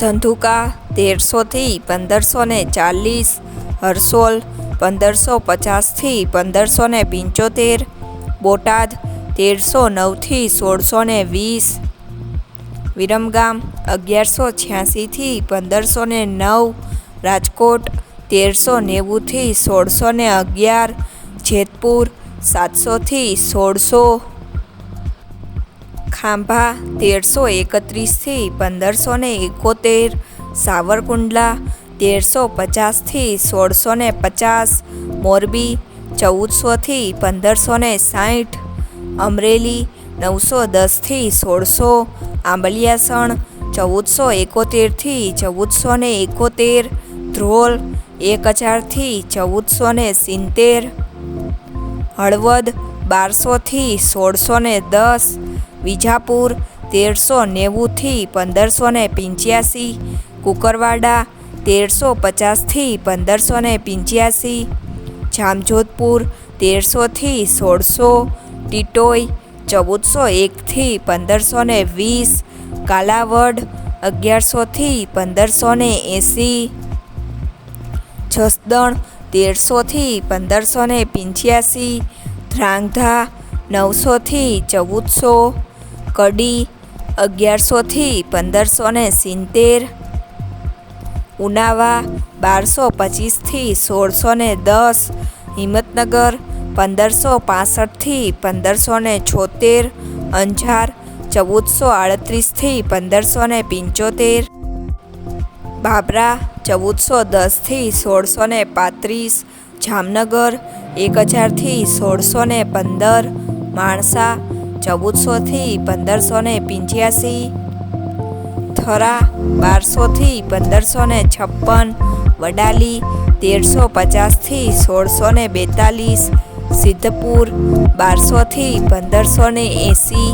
ધંધુકા, તેરસોથી પંદરસો ને ચાલીસ, હરસોલ, પંદરસો પચાસથી પંદરસો ને પંચોતેર, બોટાદ, તેરસો નવથી સોળસો ને વીસ, વિરમગામ, અગિયારસો છ્યાસીથી પંદરસો ને નવ, રાજકોટ, તેરસો નેવુંથી સોળસો ને અગિયાર, જેતપુર, સાતસોથી સોળસો ખાંભા તેરસો એકત્રીસથી પંદરસો ને એકોતેર, સાવરકુંડલા તેરસો પચાસથી સોળસો ને પચાસ, મોરબી ચૌદસોથી પંદરસો ને સાઠ, અમરેલી નવસો દસથી સોળસો, આંબલિયાસણ ચૌદસો એકોતેરથી ચૌદસો ને એકોતેર, ધ્રોલ એક હજારથી ચૌદસો ને સિત્તેર, હળવદ બારસોથી સોળસો ને દસ વિજાપુર, તેરસો નેવુંથી પંદરસો ને પંચ્યાસી, કુકરવાડા, તેરસો પચાસથી પંદરસો ને પંચ્યાસી, જામજોધપુર, તેરસોથી સોળસો, ટીટોઈ, ચૌદસો એકથી પંદરસો ને વીસ, કાલાવડ, અગિયારસોથી પંદરસો ને એંસી, જસદણ, તેરસોથી પંદરસો ને પંચ્યાસી ધ્રાંગધા નવસોથી ચૌદસો કડી અગિયારસોથી પંદરસો ને સિત્તેર, ઉનાવા બારસો પચીસથી સોળસો ને દસ, હિંમતનગર પંદરસો પાસઠથી પંદરસો ને છોતેર, અંજાર ચૌદસો આડત્રીસથી પંદરસો ને પંચોતેર, બાબરા ચૌદસો દસથી સોળસો ને પાંત્રીસ, જામનગર એક હજારથી સોળસો ને પંદર, માણસા ચૌદસોથી પંદરસો ને પિંચ્યાસી, થરા બારસોથી પંદરસો ને છપ્પન, વડાલી તેરસો પચાસથી સોળસો ને બેતાલીસ, સિદ્ધપુર બારસોથી પંદરસો ને એંસી.